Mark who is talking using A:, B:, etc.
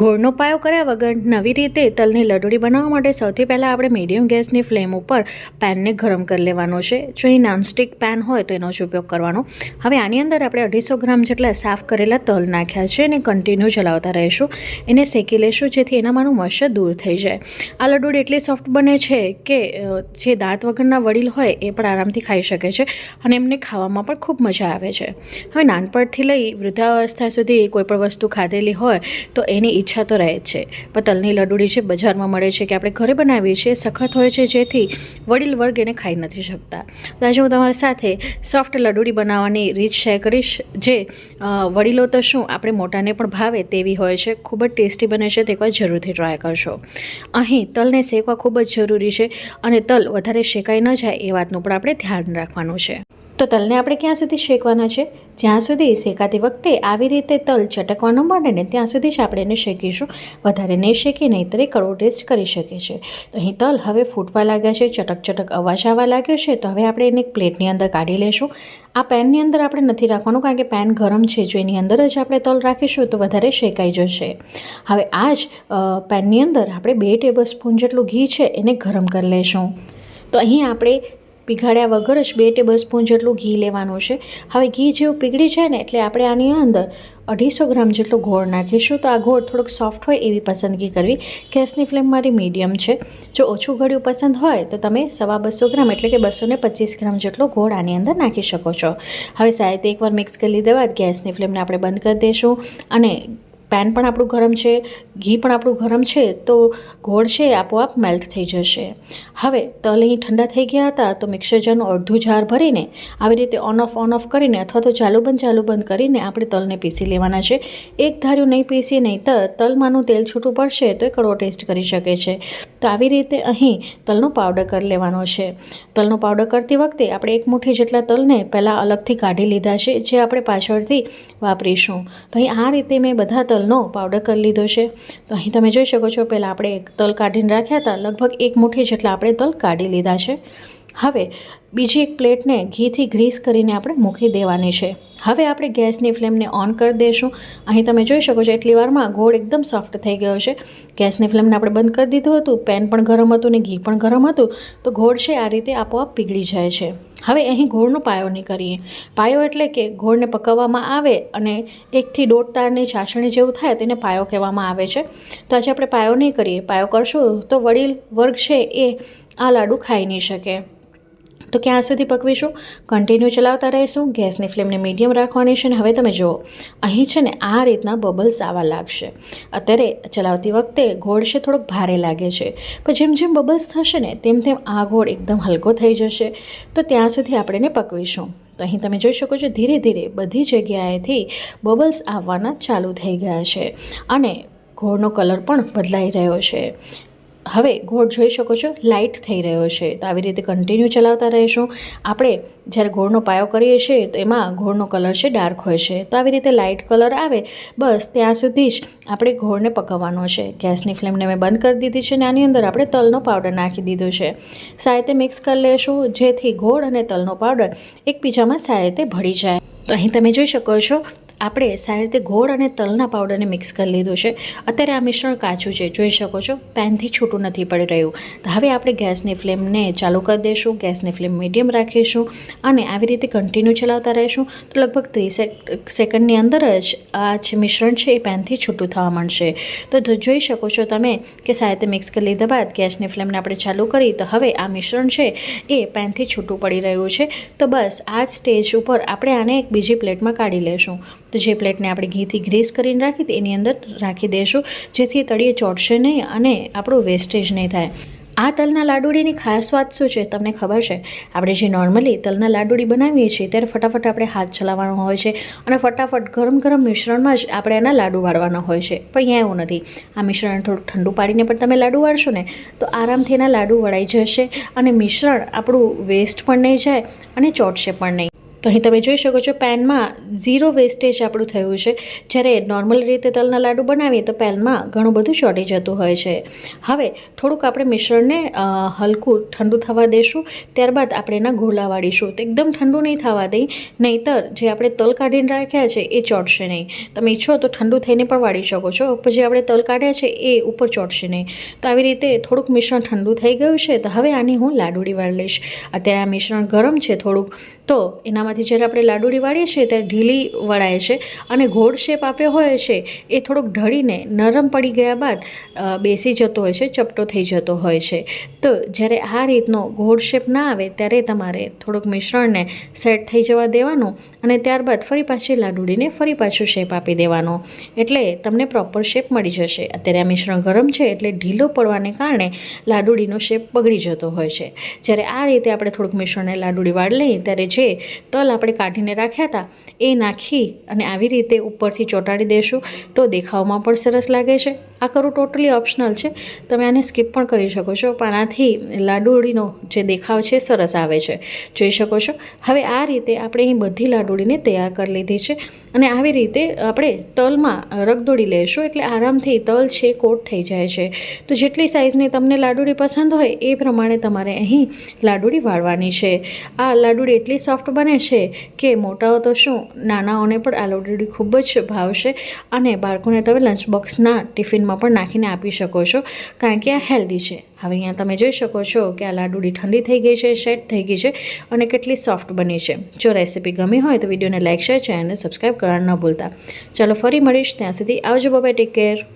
A: ગોળનો પાયો કર્યા વગર નવી રીતે તલની લડુડી બનાવવા માટે સૌથી પહેલાં આપણે મીડિયમ ગેસની ફ્લેમ ઉપર પેનને ગરમ કરી લેવાનો છે. જો અહીં નોનસ્ટિક પેન હોય તો એનો જ ઉપયોગ કરવાનો. હવે આની અંદર આપણે અઢીસો ગ્રામ જેટલા સાફ કરેલા તલ નાખ્યા છે અને કન્ટિન્યુ ચલાવતા રહીશું. એને શેકી લેશું જેથી એનામાંનું મશ્ય દૂર થઈ જાય. આ લડુડી એટલી સોફ્ટ બને છે કે જે દાંત વગરના વડીલ હોય એ પણ આરામથી ખાઈ શકે છે અને એમને ખાવામાં પણ ખૂબ મજા આવે છે. હવે નાનપણથી લઈ વૃદ્ધાવસ્થા સુધી કોઈ પણ વસ્તુ ખાધેલી હોય તો એની ઈચ્છા તો રહે છે. પણ તલની લડુડી છે બજારમાં મળે છે કે આપણે ઘરે બનાવીએ છીએ, સખત હોય છે જેથી વડીલ વર્ગ એને ખાઈ નથી શકતા. તો આજે હું તમારી સાથે સોફ્ટ લડુડી બનાવવાની રીત શેર કરીશ, જે વડીલો તો શું આપણે મોટાને પણ ભાવે તેવી હોય છે, ખૂબ જ ટેસ્ટી બને છે, તે એકવાર જરૂરથી ટ્રાય કરશો. અહીં તલને શેકવા ખૂબ જ જરૂરી છે અને તલ વધારે શેકાઈ ન જાય એ વાતનું પણ આપણે ધ્યાન રાખવાનું છે. તો તલને આપણે ક્યાં સુધી શેકવાના છે? જ્યાં સુધી શેકાતી વખતે આવી રીતે તલ ચટકવા માંડે ને ત્યાં સુધી જ આપણે એને શેકીશું. વધારે નહીં શેકી નહીંતર એ કડવો ટેસ્ટ કરી શકે છે તો અહીં તલ હવે ફૂટવા લાગ્યા છે, ચટક ચટક અવાજ આવવા લાગ્યો છે. તો હવે આપણે એને એક પ્લેટની અંદર કાઢી લેશું. આ પેનની અંદર આપણે નથી રાખવાનું કારણ કે પેન ગરમ છે, જો એની અંદર જ આપણે તલ રાખીશું તો વધારે શેકાઈ જશે. હવે આ જ પેનની અંદર આપણે બે ટેબલ સ્પૂન જેટલું ઘી છે એને ગરમ કરી લઈશું તો અહીં આપણે પીગાડ્યા વગર જ બે ટેબલ સ્પૂન જેટલું ઘી લેવાનું છે. હવે ઘી જેવું પીગળી જાય ને એટલે આપણે આની અંદર અઢીસો ગ્રામ જેટલો ગોળ નાખીશું. તો આ ગોળ થોડોક સોફ્ટ હોય એવી પસંદગી કરવી. ગેસની ફ્લેમ મારી મીડિયમ છે. જો ઓછું ગળ્યું પસંદ હોય તો તમે સવા બસો ગ્રામ એટલે કે બસો પચીસ ગ્રામ જેટલો ગોળ આની અંદર નાખી શકો છો. હવે સાહેબ, એકવાર મિક્સ કરી લીધા બાદ ગેસની ફ્લેમને આપણે બંધ કરી દઈશું અને પેન પણ આપણું ગરમ છે, ઘી પણ આપણું ગરમ છે, તો ગોળ છે આપોઆપ મેલ્ટ થઈ જશે. હવે તલ અહીં ઠંડા થઈ ગયા હતા, તો મિક્સર જારનું અડધું જાર ભરીને આવી રીતે ઓન ઓફ ઓન ઓફ કરીને અથવા તો ચાલુ બંધ ચાલુ બંધ કરીને આપણે તલને પીસી લેવાના છે. એક ધાર્યું નહીં પીસી નહીં તો તલમાંનું તેલ છૂટું પડશે તો એ કડવો ટેસ્ટ કરી શકે છે. તો આવી રીતે અહીં તલનો પાવડર કરી લેવાનો છે. તલનો પાવડર કરતી વખતે આપણે એક મુઠ્ઠી જેટલા તલને પહેલાં અલગથી કાઢી લીધા છે, જે આપણે પાછળથી વાપરીશું. તો અહીં આ રીતે મેં બધા તલનો પાવડર કરી લીધો છે. તો અહીં તમે જોઈ શકો છો, પહેલાં આપણે તલ કાઢીને રાખ્યા હતા. લગભગ એક મુઠ્ઠી જેટલા આપણે તલ કાઢી લીધા છે. હવે બીજી એક પ્લેટને ઘીથી ગ્રીસ કરીને આપણે મૂકી દેવાની છે. હવે આપણે ગેસની ફ્લેમને ઓન કરી દઈશું અહીં તમે જોઈ શકો છો, એટલી વારમાં ગોળ એકદમ સોફ્ટ થઈ ગયો છે. ગેસની ફ્લેમને આપણે બંધ કરી દીધું હતું, પેન પણ ગરમ હતું ને ઘી પણ ગરમ હતું, તો ગોળ છે આ રીતે આપોઆપ પીગળી જાય છે. હવે અહીં ગોળનો પાયો નહીં કરીએ પાયો એટલે કે ગોળને પકવવામાં આવે અને એકથી દોઢ તારની ચાસણી જેવું થાય તેને પાયો કહેવામાં આવે છે. તો આજે આપણે પાયો નહીં કરીએ, પાયો કરશું તો વડીલ વર્ગ છે એ આ લાડુ ખાઈ નહીં શકે. તો ક્યાં સુધી પકવીશું? કન્ટિન્યુ ચલાવતા રહીશું. ગેસની ફ્લેમને મીડિયમ રાખવાની છે ને હવે તમે જુઓ, અહીં છે ને આ રીતના બબલ્સ આવવા લાગશે. અત્યારે ચલાવતી વખતે ગોળ છે, થોડોક ભારે લાગે છે. પણ જેમ જેમ બબલ્સ થશે ને, તેમ તેમ આ ગોળ એકદમ હલકો થઈ જશે. તો ત્યાં સુધી આપણે એને પકવીશું. તો અહીં તમે જોઈ શકો છો, ધીરે ધીરે બધી જગ્યાએથી બબલ્સ આવવાના ચાલુ થઈ ગયા છે. અને ગોળનો કલર પણ બદલાઈ રહ્યો છે. હવે ગોળ જોઈ શકો છો લાઇટ થઈ રહ્યો છે. તો આવી રીતે કન્ટિન્યુ ચલાવતા રહીશું. આપણે જ્યારે ગોળનો પાયો કરીએ છીએ, તો એમાં ગોળનો કલર છે ડાર્ક હોય છે. તો આવી રીતે લાઇટ કલર આવે, બસ ત્યાં સુધી જ આપણે ગોળને પકવવાનો છે. ગેસની ફ્લેમને મેં બંધ કરી દીધી છે અને આની અંદર આપણે તલનો પાવડર નાખી દીધો છે. સારી રીતે મિક્સ કરી લેશું, જેથી ગોળ અને તલનો પાવડર એકબીજામાં સારી રીતે ભળી જાય. તો અહીં તમે જોઈ શકો છો આપણે સારી રીતે ગોળ અને તલના પાવડરને મિક્સ કરી લીધું છે. અત્યારે આ મિશ્રણ કાચું છે. જોઈ શકો છો, પેનથી છૂટું નથી પડી રહ્યું. હવે આપણે ગેસની ફ્લેમને ચાલુ કરી દઈશું. ગેસની ફ્લેમ મીડિયમ રાખીશું અને આવી રીતે કન્ટિન્યુ ચલાવતા રહીશું. તો લગભગ ત્રીસ સેકન્ડની અંદર જ આ જે મિશ્રણ છે એ પેનથી છૂટું થવા માંડશે. તો જોઈ શકો છો તમે કે સારી રીતે મિક્સ કરી લીધા બાદ ગેસની ફ્લેમને આપણે ચાલુ કરી. તો હવે આ મિશ્રણ છે એ પેનથી છૂટું પડી રહ્યું છે. તો બસ આ જ સ્ટેજ ઉપર આપણે આને એક બીજી પ્લેટમાં કાઢી લેશું. તો જે પ્લેટને આપણે ઘીથી ગ્રીસ કરીને રાખી એની અંદર રાખી દઈશું જેથી તળિયે ચોટશે નહીં અને આપણું વેસ્ટેજ નહીં થાય. આ તલના લાડુડીની ખાસ વાત શું છે, તમને ખબર છે? આપણે જે નોર્મલી તલના લાડુડી બનાવીએ છીએ, ત્યારે ફટાફટ આપણે હાથ ચલાવવાનો હોય છે અને ફટાફટ ગરમ ગરમ મિશ્રણમાં જ આપણે એના લાડુ વાળવાના હોય છે. પણ અહીંયા એવું નથી. આ મિશ્રણ થોડુંક ઠંડુ પાડીને પણ તમે લાડુ વાળશો ને, તો આરામથી એના લાડુ વળાઈ જશે અને મિશ્રણ આપણું વેસ્ટ પણ નહીં જાય અને ચોટશે પણ નહીં. તો અહીં તમે જોઈ શકો છો, પેનમાં ઝીરો વેસ્ટેજ આપણું થયું છે. જ્યારે નોર્મલ રીતે તલના લાડુ બનાવીએ તો પેનમાં ઘણું બધું ચોટી જતું હોય છે. હવે થોડુંક આપણે મિશ્રણને હલકું ઠંડુ થવા દેશું. ત્યારબાદ આપણે એના ગોલા વાળીશું. તો એકદમ ઠંડુ નહીં થવા દઈ. નહીંતર જે આપણે તલ કાઢીને રાખ્યા છે એ ચોટશે નહીં. તમે ઈચ્છો તો ઠંડુ થઈને પણ વાળી શકો છો. પછી આપણે તલ કાઢ્યા છે એ ઉપર ચોટશે નહીં. તો આવી રીતે થોડુંક મિશ્રણ ઠંડુ થઈ ગયું છે. તો હવે આની હું લાડુડી વાળી લઈશ. અત્યારે આ મિશ્રણ ગરમ છે થોડુંક. તો એનામાંથી જ્યારે આપણે લાડુડી વાળીએ છીએ ત્યારે ઢીલી વળાય છે અને ગોળ શેપ આપ્યો હોય છે એ થોડુંક ઢળીને નરમ પડી ગયા બાદ બેસી જતો હોય છે, ચપટો થઈ જતો હોય છે. તો જ્યારે આ રીતનો ગોળ શેપ ના આવે ત્યારે તમારે થોડુંક મિશ્રણને સેટ થઈ જવા દેવાનું અને ત્યારબાદ ફરી પાછી લાડુડીને ફરી પાછું શેપ આપી દેવાનો. એટલે તમને પ્રોપર શેપ મળી જશે. અત્યારે આ મિશ્રણ ગરમ છે એટલે ઢીલો પડવાને કારણે લાડુડીનો શેપ બગડી જતો હોય છે. જ્યારે આ રીતે આપણે થોડુંક મિશ્રણને લાડુડી વાળી લઈએ ત્યારે જે તલ આપણે કાઢીને રાખ્યા હતા એ નાખી અને આવી રીતે ઉપરથી ચોંટાડી દેશું તો દેખાવમાં પણ સરસ લાગે છે. આ કરવું ટોટલી ઓપ્શનલ છે. તમે આને સ્કીપ પણ કરી શકો છો. પણ આથી લાડુળીનો જે દેખાવ છે સરસ આવે છે. જોઈ શકો છો. હવે આ રીતે આપણે અહીં બધી લાડુળીને તૈયાર કરી લીધી છે અને આવી રીતે આપણે તલમાં રગદોડી લઈશું એટલે આરામથી તલ છે કોટ થઈ જાય છે. તો જેટલી સાઇઝની તમને લાડુળી પસંદ હોય એ પ્રમાણે તમારે અહીં લાડુળી વાળવાની છે. આ લાડુળી એટલી સોફ્ટ બને છે કે મોટાઓ તો શું, નાનાઓને પણ આ લાડુડી ખૂબ જ ભાવશે અને બાળકોને તમે લંચ બોક્સના ટિફિનમાં પણ નાખીને આપી શકો છો, કારણ કે આ હેલ્ધી છે. હવે અહીંયા તમે જોઈ શકો છો કે આ લાડુડી ઠંડી થઈ ગઈ છે, સેટ થઈ ગઈ છે અને કેટલી સોફ્ટ બની છે. જો રેસીપી ગમી હોય તો વિડીયોને લાઇક શેર છે અને સબસ્ક્રાઈબ કરવાનું ન ભૂલતા. ચાલો ફરી મળીશ ત્યાં સુધી આવજો બાય ટેક કેર.